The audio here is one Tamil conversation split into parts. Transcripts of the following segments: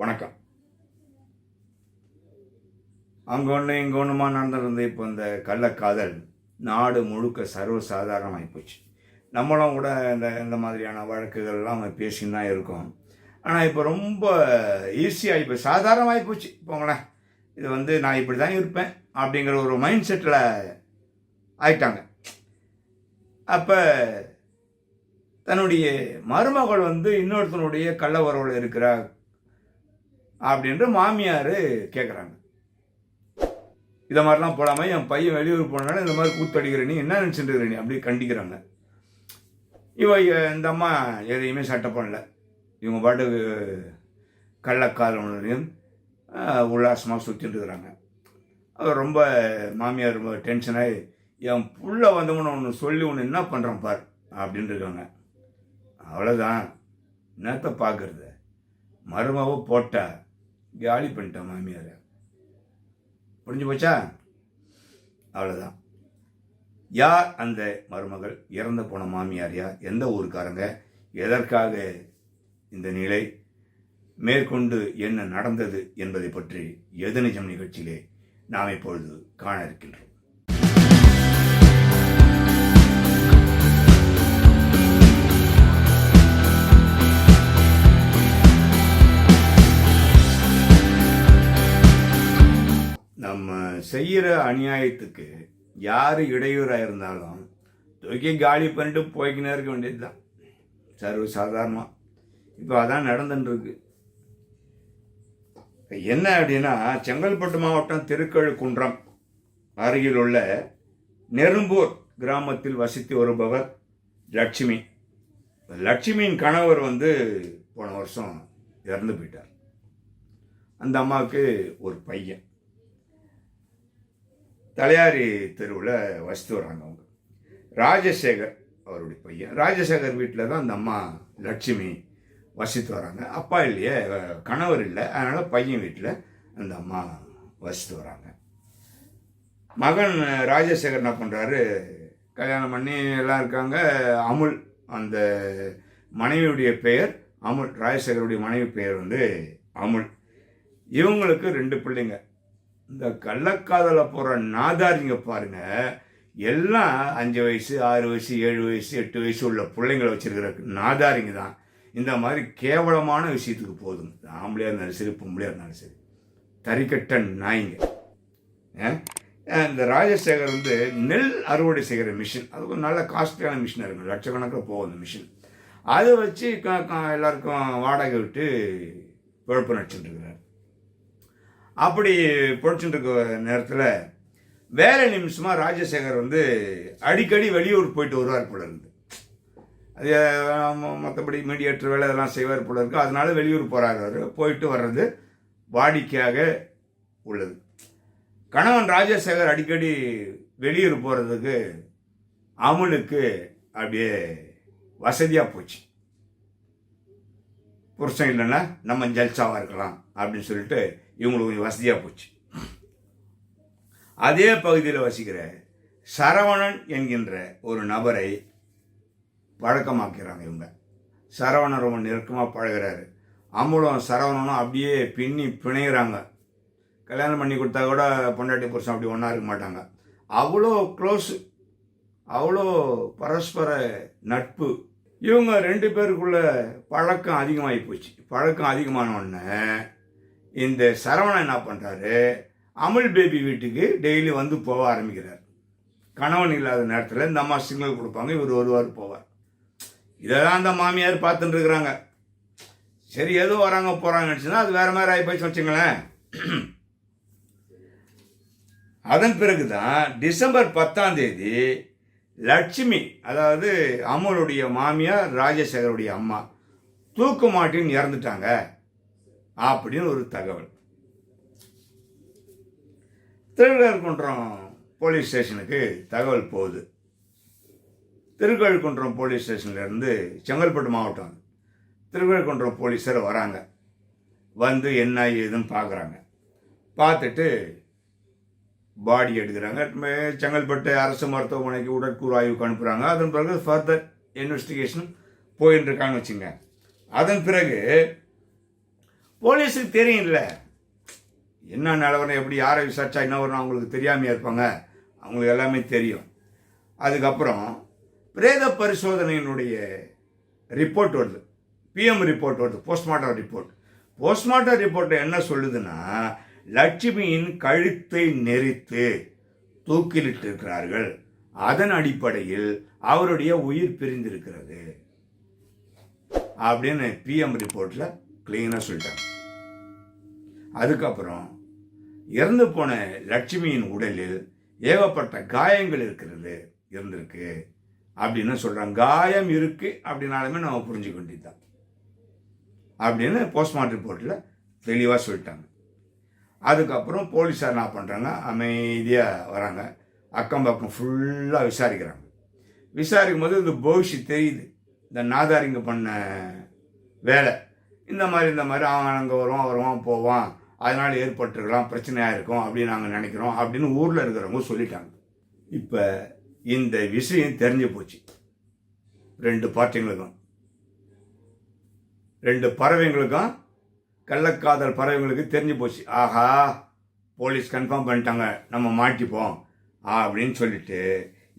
வணக்கம். அங்கே ஒன்று இங்கே ஒன்றுமா நடந்திருந்து இப்போ இந்த கள்ளக்காதல் நாடு முழுக்க சர்வசாதாரணமாகி போச்சு. நம்மளும் கூட இந்த இந்த மாதிரியான வழக்குகள்லாம் பேசின்னு தான் இருக்கோம். ஆனால் இப்போ ரொம்ப ஈஸியாக இப்போ சாதாரணமாகி போச்சு. போங்களேன் இது வந்து நான் இப்படி தான் இருப்பேன் அப்படிங்கிற ஒரு மைண்ட் செட்டில் ஆயிட்டாங்க. அப்போ தன்னுடைய மருமகள் வந்து இன்னொருத்தனுடைய கள்ள உறவில் அப்படின்ற மாமியார் கேட்குறாங்க இதை மாதிரிலாம் போடாமல் என் பையன் வெளியூர் போனாலும் இந்த மாதிரி கூத்தடிக்கிற நீ என்ன நினச்சிட்டு இருக்கிற நீ? அப்படி கண்டிக்கிறாங்க. இவ இந்த அம்மா எதையுமே சட்டை பண்ணல இவங்க பாட்டுக்கு கள்ளக்காதலையும் உல்லாசமாக சுற்றிட்டு இருக்கிறாங்க. அவர் ரொம்ப மாமியார் ரொம்ப டென்ஷனாகி என் புள்ள வந்தவன ஒன்று சொல்லி ஒன்று என்ன பண்ணுறான் பார்? அப்படின்னு இருக்காங்க. அவ்வளோதான் என்னத்த பார்க்குறது மருமாவை போட்டால் காலி பண்ணிட்டான் மாமியாரை. புரிஞ்சு போச்சா? அவ்வளோதான் யார் அந்த மருமகள்? இறந்து போன மாமியார் யார்? எந்த ஊருக்காரங்க? எதற்காக இந்த நிலை? மேற்கொண்டு என்ன நடந்தது என்பதை பற்றி எது நிஜம் நிகழ்ச்சியிலே நாம் இப்பொழுது காண இருக்கின்றோம். செய்கிற அநியாயத்துக்கு யார் இடையூறாக இருந்தாலும் தூக்கி காலி பண்ணிட்டு போய்க்கினே இருக்க வேண்டியது தான் சர்வ சாதாரணமாக இப்போ அதான் நடந்துட்டுருக்கு என்ன அப்படின்னா செங்கல்பட்டு மாவட்டம் திருக்கழுக்குன்றம் அருகில் உள்ள நெரும்பூர் கிராமத்தில் வசித்து வருபவர் லட்சுமி. லட்சுமியின் கணவர் வந்து போன வருஷம் இறந்து போயிட்டார். அந்த அம்மாவுக்கு ஒரு பையன். தலையாரி தெருவில் வசித்து வராங்க அவங்க. ராஜசேகர் அவருடைய பையன். ராஜசேகர் வீட்டில் தான் அந்த அம்மா லட்சுமி வசித்து வராங்க அப்பா இல்லையே கணவர் இல்லை. அதனால் பையன் வீட்டில் அந்த அம்மா வசித்து வராங்க மகன் ராஜசேகர் என்ன பண்ணுறாரு கல்யாணம் பண்ணி எல்லாம் இருக்காங்க. அமுல் அந்த மனைவியுடைய பெயர் அமுல். ராஜசேகருடைய மனைவி பெயர் வந்து அமுல். இவங்களுக்கு ரெண்டு பிள்ளைங்க. இந்த கள்ளக்காதல போகிற நாதாரிங்க பாருங்க. எல்லாம் அஞ்சு வயசு ஆறு வயசு ஏழு வயசு எட்டு வயசு உள்ள பிள்ளைங்களை வச்சுருக்கிற நாதாரிங்க தான். இந்த மாதிரி கேவலமான விஷயத்துக்கு போதும். ஆம்பளையாக இருந்தாலும் சரி பொம்பளையாக இருந்தாலும் சரி. தறிக்கட்ட நாய்ங்க. இந்த ராஜசேகர் வந்து நெல் அறுவடை செய்கிற மிஷின். அது ஒரு நல்ல காஸ்ட்லியான மிஷினாக இருக்கும் லட்சக்கணக்கில் போகும் அந்த மிஷின். அதை வச்சு எல்லாருக்கும் வாடகை விட்டு பிழப்பு நடிச்சுட்டு இருக்கிறார். அப்படி பொழிச்சுட்டு இருக்க நேரத்தில் வேலை நிமிஷமாக ராஜசேகர் வந்து அடிக்கடி வெளியூர் போயிட்டு வருவார் போல இருந்து. அது மற்றபடி மீடியேட்டர் வேலை இதெல்லாம் செய்வார் போல இருக்கு. அதனால வெளியூர் போகிறார் அவர். போயிட்டு வர்றது வாடிக்கையாக உள்ளது. கணவன் ராஜசேகர் அடிக்கடி வெளியூர் போகிறதுக்கு அமுலுக்கு அப்படியே வசதியாக போச்சு. புருஷன் இல்லைன்னா நம்ம ஜல்சாவாக இருக்கலாம். அப்படின்னு சொல்லிட்டு இவங்களுக்கு கொஞ்சம் வசதியாக போச்சு. அதே பகுதியில் வசிக்கிற சரவணன் என்கின்ற ஒரு நபரை பழக்கமாக்கிறாங்க இவங்க. சரவணன் ரொம்ப நெருக்கமாக பழகுறாரு. அமுலம் சரவணனும் அப்படியே பின்னி பிணைகிறாங்க கல்யாணம் பண்ணி கொடுத்தா கூட பொண்டாட்டி புருஷன் அப்படி ஒன்றா இருக்க மாட்டாங்க. அவ்வளோ க்ளோஸ் அவ்வளோ பரஸ்பர நட்பு. இவங்க ரெண்டு பேருக்குள்ள பழக்கம் அதிகமாகி போச்சு. பழக்கம் அதிகமான உடனே இந்த சரவணன் என்ன பண்ணுறாரு அமுல் பேபி வீட்டுக்கு டெய்லி வந்து போக ஆரம்பிக்கிறார். கணவன் இல்லாத நேரத்தில் இந்த அம்மா சிக்னல் கொடுப்பாங்க இவர் வருவார் போவார். இதை தான் அந்த மாமியார் பார்த்துட்டு இருக்கிறாங்க. சரி ஏதோ வராங்க போகிறாங்கன்னு அது வேற மாதிரி ஆகி போயிடுச்சு வச்சுங்களேன் அதன் பிறகுதான் டிசம்பர் பத்தாம் தேதி லட்சுமி அதாவது அமுலுடைய மாமியார் ராஜசேகருடைய அம்மா தூக்கு மாட்டின்னு இறந்துட்டாங்க. அப்படின்னு ஒரு தகவல். திருக்கழுக்குன்றம் போலீஸ் ஸ்டேஷனுக்கு தகவல் போகுது. திருக்கழுக்குன்றம் போலீஸ் ஸ்டேஷன்லேருந்து செங்கல்பட்டு மாவட்டம். திருக்கழுக்குன்றம் போலீஸர் வராங்க. வந்து என்ன ஏதுன்னு பார்க்குறாங்க பார்த்துட்டு பாடி எடுக்கிறாங்க. செங்கல்பட்டு அரசு மருத்துவமனைக்கு உடற்கூறு ஆய்வுக்கு அனுப்புகிறாங்க அதன் பிறகு ஃபர்தர் இன்வெஸ்டிகேஷன் போயின்னு இருக்காங்க வச்சுங்க அதன் பிறகு போலீஸுக்கு தெரியும்ல. என்ன நிலவரம் எப்படி யாரை விசாரிச்சா என்ன வரும் அவங்களுக்கு தெரியாமையா இருப்பாங்க. அவங்களுக்கு எல்லாமே தெரியும். அதுக்கப்புறம் பிரேத பரிசோதனையினுடைய ரிப்போர்ட் வருது. பிஎம் ரிப்போர்ட் வருது போஸ்ட்மார்ட்டம் ரிப்போர்ட் போஸ்ட்மார்ட்டம் ரிப்போர்ட் என்ன சொல்லுதுன்னா லட்சுமியின் கழுத்தை நெரித்து தூக்கிலிட்டு இருக்கிறார்கள். அதன் அடிப்படையில் அவருடைய உயிர் பிரிந்திருக்கிறது. அப்படின்னு பிஎம் ரிப்போர்ட்டில் க்ளீனாக சொல்லிட்டாங்க. அதுக்கப்புறம் இறந்து போன லட்சுமியின் உடலில் ஏகப்பட்ட காயங்கள் இருக்கிறது இருந்திருக்கு. அப்படின்னு சொல்கிறாங்க காயம் இருக்கு அப்படின்னாலுமே நம்ம புரிஞ்சுக்க வேண்டியதுதான். அப்படின்னு போஸ்ட்மார்ட்டம் ரிப்போர்ட்டில் தெளிவாக சொல்லிட்டாங்க. அதுக்கப்புறம் போலீஸார் என்ன பண்ணுறாங்க அமைதியாக வராங்க. அக்கம் பக்கம் ஃபுல்லாக விசாரிக்கிறாங்க. விசாரிக்கும் போது இந்த பவிஷி தெரியுது. இந்த நாதாரிங்க பண்ண வேலை. இந்த மாதிரி இந்த மாதிரி அவன் அங்கே வருவான் வருவான் போவான். அதனால் ஏற்பட்டிருக்கலாம் பிரச்சனையாக இருக்கும் அப்படின்னு நாங்கள் நினைக்கிறோம் அப்படின்னு ஊரில் இருக்கிறவங்க சொல்லிட்டாங்க. இப்போ இந்த விஷயம் தெரிஞ்சு போச்சு. ரெண்டு பார்ட்டிங்களுக்கும் ரெண்டு பறவைங்களுக்கும் கள்ளக்காதல் பறவைங்களுக்கு தெரிஞ்சு போச்சு. ஆஹா போலீஸ் கன்ஃபார்ம் பண்ணிட்டாங்க நம்ம மாட்டிப்போம் அப்படின்னு சொல்லிட்டு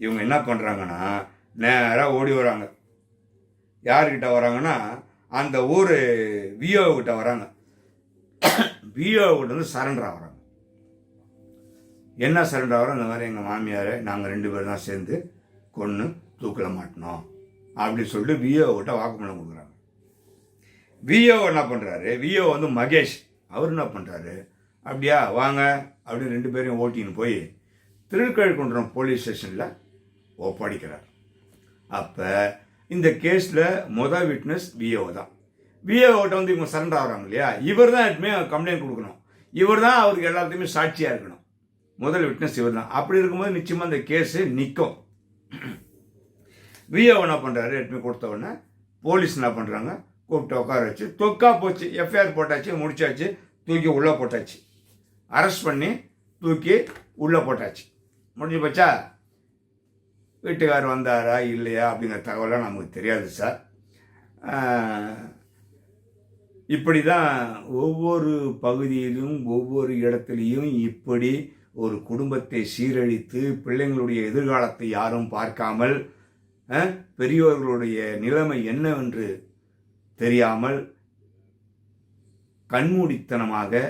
இவங்க என்ன பண்ணுறாங்கன்னா நேராக ஓடி வராங்க. யார்கிட்ட வராங்கன்னா அந்த ஊர் விஓ கிட்ட வராங்க. விஓ வந்து சரண்டர் ஆகிறாங்க என்ன சரண்டர் ஆகிறோம் இந்த மாதிரி எங்கள் மாமியாரை நாங்கள் ரெண்டு பேரும் தான் சேர்ந்து கொன்று தூக்கில் மாட்டினோம். அப்படின்னு சொல்லிட்டு விஓகிட்ட வாக்குமூலம் கொடுக்குறாங்க. விஓ என்ன பண்ணுறாரு விஓ வந்து மகேஷ் அவர் என்ன பண்ணுறாரு அப்படியா வாங்க அப்படின்னு ரெண்டு பேரையும் ஓட்டின்னு போய் திருக்கழுக்குன்றம் போலீஸ் ஸ்டேஷனில் ஒப்படைக்கிறார். அப்போ இந்த கேஸில் மொதல் விட்னஸ் விஓ தான் விஏஓட்ட வந்து இவங்க சரண்டர் ஆகிறாங்க இல்லையா? இவர் தான் எப்பவுமே கம்ப்ளைண்ட் கொடுக்கணும். இவர் தான் அவருக்கு எல்லாத்தையுமே சாட்சியாக இருக்கணும். முதல் விட்னஸ் இவர் தான் அப்படி இருக்கும்போது நிச்சயமாக இந்த கேஸு நிற்கும் விஏஓ என்ன பண்ணுறாரு எட்டுமே கொடுத்த உடனே போலீஸ் என்ன பண்ணுறாங்க கூப்பிட்டு உட்கார வச்சு தொக்கா போச்சு. எஃப்ஐஆர் போட்டாச்சு முடிச்சாச்சு தூக்கி உள்ளே போட்டாச்சு. அரெஸ்ட் பண்ணி தூக்கி உள்ளே போட்டாச்சு. முடிஞ்சு போச்சா? வீட்டுக்கார் வந்தாரா இல்லையா அப்படிங்கிற தகவலாம் நமக்கு தெரியாது சார். இப்படி தான் ஒவ்வொரு பகுதியிலும் ஒவ்வொரு இடத்துலையும் இப்படி ஒரு குடும்பத்தை சீரழித்து பிள்ளைங்களுடைய எதிர்காலத்தை யாரும் பார்க்காமல் பெரியோர்களுடைய நிலைமை என்னவென்று தெரியாமல் கண்மூடித்தனமாக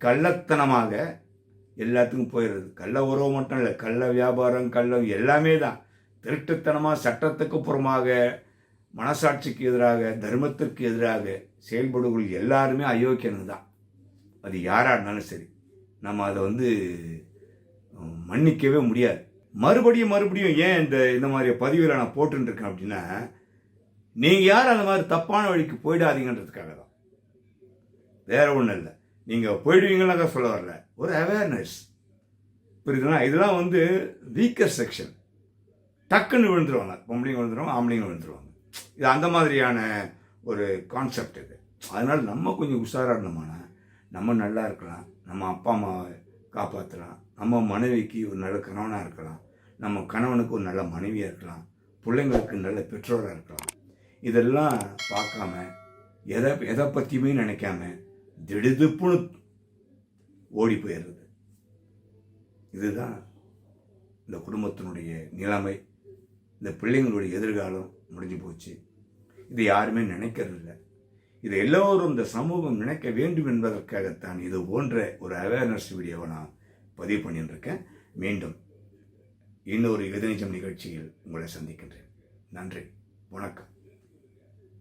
கள்ளத்தனமாக எல்லாத்துக்கும் போயிடுறது. கள்ள உறவு மட்டும் இல்லை கள்ள வியாபாரம் கள்ளம் எல்லாமே தான். திருட்டுத்தனமாக சட்டத்துக்கு புறமாக மனசாட்சிக்கு எதிராக தர்மத்திற்கு எதிராக செயல்படுகள் எல்லாருமே அயோக்கியனுங்க தான். அது யாராக இருந்தாலும் சரி. நம்ம அதை வந்து மன்னிக்கவே முடியாது. மறுபடியும் மறுபடியும் ஏன் இந்த இந்த மாதிரி பதிவில் நான் போட்டுன்னு இருக்கேன் அப்படின்னா நீங்கள் யார் அந்த மாதிரி தப்பான வழிக்கு போயிடாதீங்கன்றதுக்காக தான். வேற ஒன்றும் இல்லை. நீங்கள் போயிடுவீங்கன்னு சொல்ல வரல. ஒரு அவேர்னஸ் புரியுதுங்களா? இதெல்லாம் வந்து வீக்கர் செக்ஷன் டக்குன்னு விழுந்துருவாங்க. பொம்பளைங்க விழுந்துருவாங்க ஆம்பளைங்க விழுந்துருவாங்க. இது அந்த மாதிரியான ஒரு கான்செப்ட் இது. அதனால் நம்ம கொஞ்சம் உஷாராக இருந்தோம்னா நம்ம நல்லா இருக்கலாம். நம்ம அப்பா அம்மாவை காப்பாற்றலாம் நம்ம மனைவிக்கு ஒரு நல்ல கணவனாக இருக்கலாம். நம்ம கணவனுக்கு ஒரு நல்ல மனைவியாக இருக்கலாம். பிள்ளைங்களுக்கு நல்ல பெற்றோராக இருக்கலாம். இதெல்லாம் பார்க்காம எதை எதை பற்றியுமே நினைக்காம திடுதுப்புன்னு ஓடி போயிடுறது. இதுதான் இந்த குடும்பத்தினுடைய நிலைமை. இந்த பிள்ளைங்களுடைய எதிர்காலம் முடிஞ்சு போச்சு. இது யாருமே நினைக்கிறதில்ல. இது எல்லோரும் இந்த சமூகம் நினைக்க வேண்டும் என்பதற்காகத்தான் இது போன்ற ஒரு அவேர்னஸ் வீடியோவை நான் பதிவு பண்ணிட்டு இருக்கேன் மீண்டும் இன்னொரு எதிர்நீச்சம் நிகழ்ச்சியில் உங்களை சந்திக்கின்றேன். நன்றி. வணக்கம்.